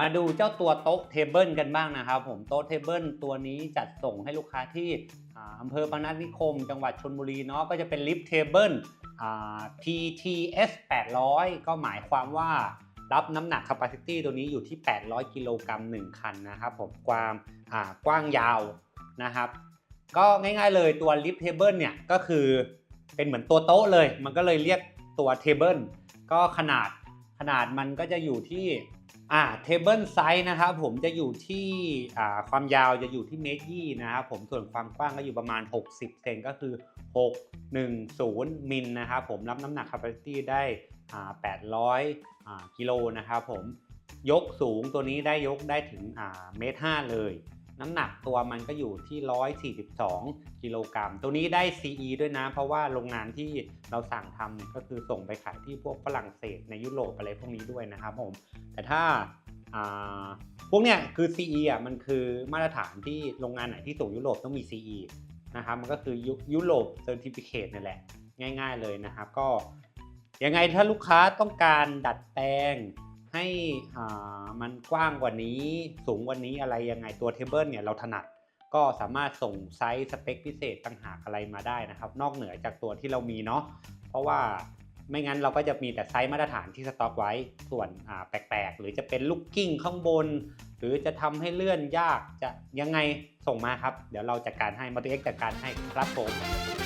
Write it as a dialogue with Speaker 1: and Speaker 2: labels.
Speaker 1: มาดูเจ้าตัวโต๊ะเทเบิลกันบ้างนะครับผมโต๊ะเทเบิลตัวนี้จัดส่งให้ลูกค้าที่อำเภอพนัสนิคม จังหวัดชนบุรีเนาะก็จะเป็นลิฟต์เทเบิลอ่า PTS 800 ก็หมายความว่ารับน้ำหนัก capacity ตัวนี้อยู่ที่ 800 กิโลกรัม1คันนะครับผมความกว้างยาวนะครับ ก็ง่ายๆเลยตัวลิฟต์เทเบิลเนี่ยก็คือเป็นเหมือนตัวโต๊ะเลย มันก็เลยเรียกตัวเทเบิลก็ขนาดขนาดมันก็จะอยู่ที่ อ่าเทเบิลไซส์นะครับผมจะอยู่ที่อ่าความยาวจะอยู่ที่เมตรยี่นะครับผมส่วนความกว้างก็อยู่ประมาณ 60เซนก็คือ 610 มิลนะครับผมรับน้ำหนัก capacity ได้อ่า800อ่ากิโลนะครับผมยกสูงตัวนี้ได้ยกได้ถึงอ่าเมตรห้าเลย น้ำหนักตัวมันก็อยู่ที่ 142 กิโลกรัม ตัวนี้ได้ CE ด้วยนะ เพราะว่าโรงงานที่เราสั่งทำก็คือส่งไปขายที่พวกฝรั่งเศสในยุโรปอะไรพวกนี้ด้วยนะครับผม แต่ถ้าาพวกเนี้ยคือ CE อะมันคือมาตรฐานที่โรงงานไหนที่ส่งยุโรปต้องมี CE นะครับมันก็คือยุยุโรปเซอร์ติฟิเคตนี่แหละ ง่าย ๆเลยนะครับ ก็ยังไงถ้าลูกค้าต้องการดัดแปลง ให้อ่ามันกว้างกว่านี้สูงกว่านี้อะไรยังไงตัวเทเบิลเนี่ยเราถนัดก็สามารถส่งไซส์สเปคพิเศษต่างหากอะไรมาได้นะครับ นอกเหนือจากตัวที่เรามีเนาะเพราะว่าไม่งั้นเราก็จะมีแต่ไซส์มาตรฐานที่สต็อกไว้ส่วนอ่าแปลกๆ หรือจะเป็นลูกกิ้งข้างบน หรือจะทำให้เลื่อนยากจะยังไงส่งมาครับ เดี๋ยวเราจัดการให้มาตัวเอ็กจัดการให้ครับผม